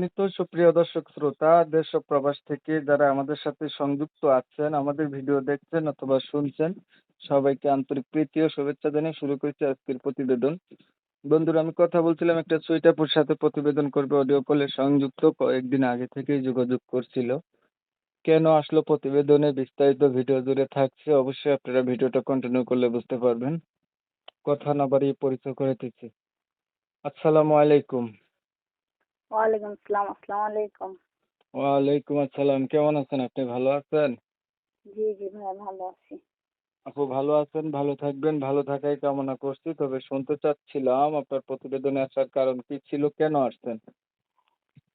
সম্মানিত সুপ্রিয় দর্শক শ্রোতা, দেশ প্রবাস থেকে যারা আমাদের সাথে সংযুক্ত আছেন, আমাদের ভিডিও দেখছেন অথবা শুনছেন, সবাইকে আন্তরিক প্রীতি ও শুভেচ্ছা জানিয়ে শুরু করছি আজকের প্রতিবেদন। বন্ধুরা, আমি কথা বলছিলাম একটা সুইটাপুর সাথে প্রতিবেদন করবে অডিও কলে সংযুক্ত, কয়েকদিন আগে থেকেই যোগাযোগ করছিল। কেন আসলো প্রতিবেদনে? বিস্তারিত ভিডিও জুড়ে থাকছে, অবশ্যই আপনারা ভিডিওটা কন্টিনিউ করলে বুঝতে পারবেন। কথা না বাড়িয়ে পরিচয় করে দিচ্ছি। আসসালামু আলাইকুম। ওয়ালাইকুম আসসালাম আসসালামু আলাইকুম। ওয়ালাইকুম আসসালাম কেমন আছেন আপনি ভালো আছেন? জি জি ভাই ভালো আছি। আপু ভালো আছেন ভালো থাকবেন ভালো থাকাই কামনা করছি তবে শুনতে চাচ্ছিলাম আপনার প্রতিবেদনে আসার কারণ কি ছিল কেন আসছেন?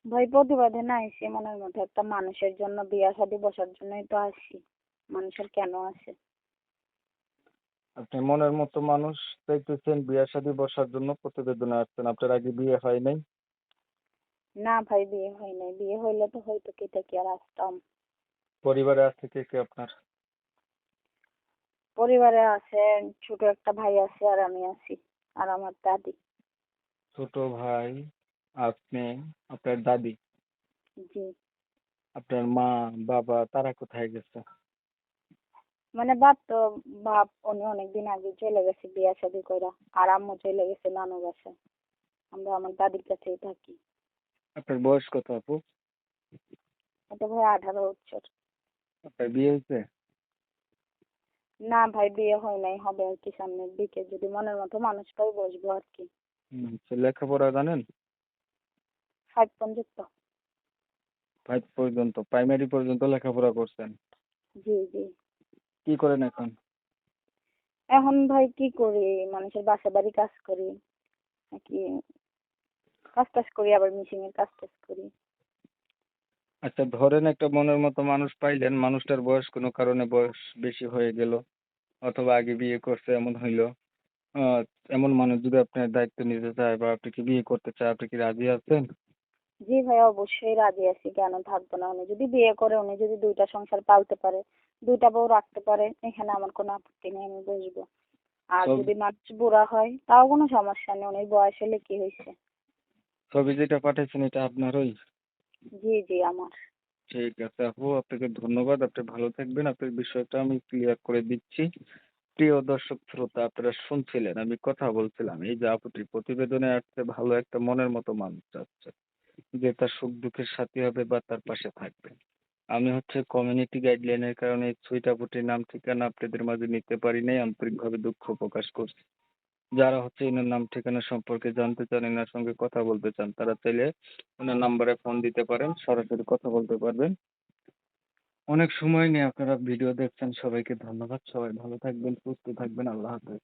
ভাই প্রতিবাদে না এসে মনের মধ্যে একটা মানুষের জন্য বিয়া শাদী বসার জন্যই তো আসি। মানুষের কেন আসে? আপনি মনের মতো মানুষ চাইতেছেন বিয়া শাদী বসার জন্য প্রতিবেদনে আসছেন আপনার আগে বিয়ে হয় নাই? না ভাই বিয়ে হয় নাই। বিয়ে হইলে তো হয়তো কেটে কি আর আসতাম। পরিবারে আছে কে কে আপনার? পরিবারে আছে ছোট একটা ভাই আছে আর আমি আছি আর আমার দাদি। ছোট ভাই আপনি আপনার দাদি? জি। আপনার মা বাবা তারা কোথায় গেছে? মানে বাপ তো বাপ উনি অনেকদিন আগে চলে গেছে বিয়া শাদী কইরা আর আম্মু চলে গেছে নানু বাসা আমরা আমার দাদির কাছেই থাকি। আপনার বয়স কত আপু? এটা ভাই আঠারো বছর। আপনার বিয়ে হয়েছে? না ভাই বিয়ে হয় নাই হবে আর কি সামনের দিকে। যদি মনের মতো মানুষ পাই বসবো আর কি। লেখাপড়া জানেন? ফাইভ পর্যন্ত। ফাইভ পর্যন্ত প্রাইমারি পর্যন্ত লেখাপড়া করছেন? জি জি। কি করেন এখন? এখন ভাই কি করি? মানুষের বাসা বাড়ি কাজ করি। নাকি কাজ টাজ করি আবার মেশিনের কাজ টাজ করি আচ্ছা ধরেন একটা মনের মতো মানুষ পাইলেন মানুষটার বয়স কোনো কারণে বয়স বেশি হয়ে গেল অথবা আগে বিয়ে করছে এমন হইল। এমন মানুষ যদি আপনার দায়িত্ব নিতে চায় বা আপনি কি বিয়ে করতে চায় আপনি কি রাজি আছেন? জি ভাই অবশ্যই রাজি আছি কেন থাকব না উনি। যদি বিয়ে করে উনি যদি দুইটা সংসার পালতে পারে দুইটা বউ রাখতে পারে এখানে আমার কোনো আপত্তি নেই আমি বসবো আর যদি মানুষ বুড়া হয় তাও কোনো সমস্যা নেই উনি বয়স হলে কি হয়েছে ছবি যেটা পাঠিয়েছেন এটা আপনারই? জি জি আমার। ঠিক আছে আপু আপনাকে ধন্যবাদ। আপনি ভালো থাকবেন। আপনার বিষয়টা আমি ক্লিয়ার করে দিচ্ছি। প্রিয় দর্শক শ্রোতা আপনারা শুনছিলেন আমি কথা বলছিলাম এই যে আপুটি প্রতিবেদনে আসছে ভালো একটা মনের মতো মানুষ চাচ্ছে যে তার সুখ দুঃখের সাথী হবে বা তার পাশে থাকবে। আমি হচ্ছে কমিউনিটি গাইডলাইনের কারণে সুইট আপুটির নাম ঠিকানা আপনাদের মাঝে নিতে পারি নাই আন্তরিকভাবে দুঃখ প্রকাশ করছি। যারা হচ্ছে এনার নাম ঠিকানা সম্পর্কে জানতে চান এনার সঙ্গে কথা বলতে চান, তারা চাইলে ওনার নাম্বারে ফোন দিতে পারেন, সরাসরি কথা বলতে পারবেন। অনেক সময় নিয়ে আপনারা ভিডিও দেখছেন, সবাইকে ধন্যবাদ। সবাই ভালো থাকবেন, সুস্থ থাকবেন, আল্লাহ হাফেজ।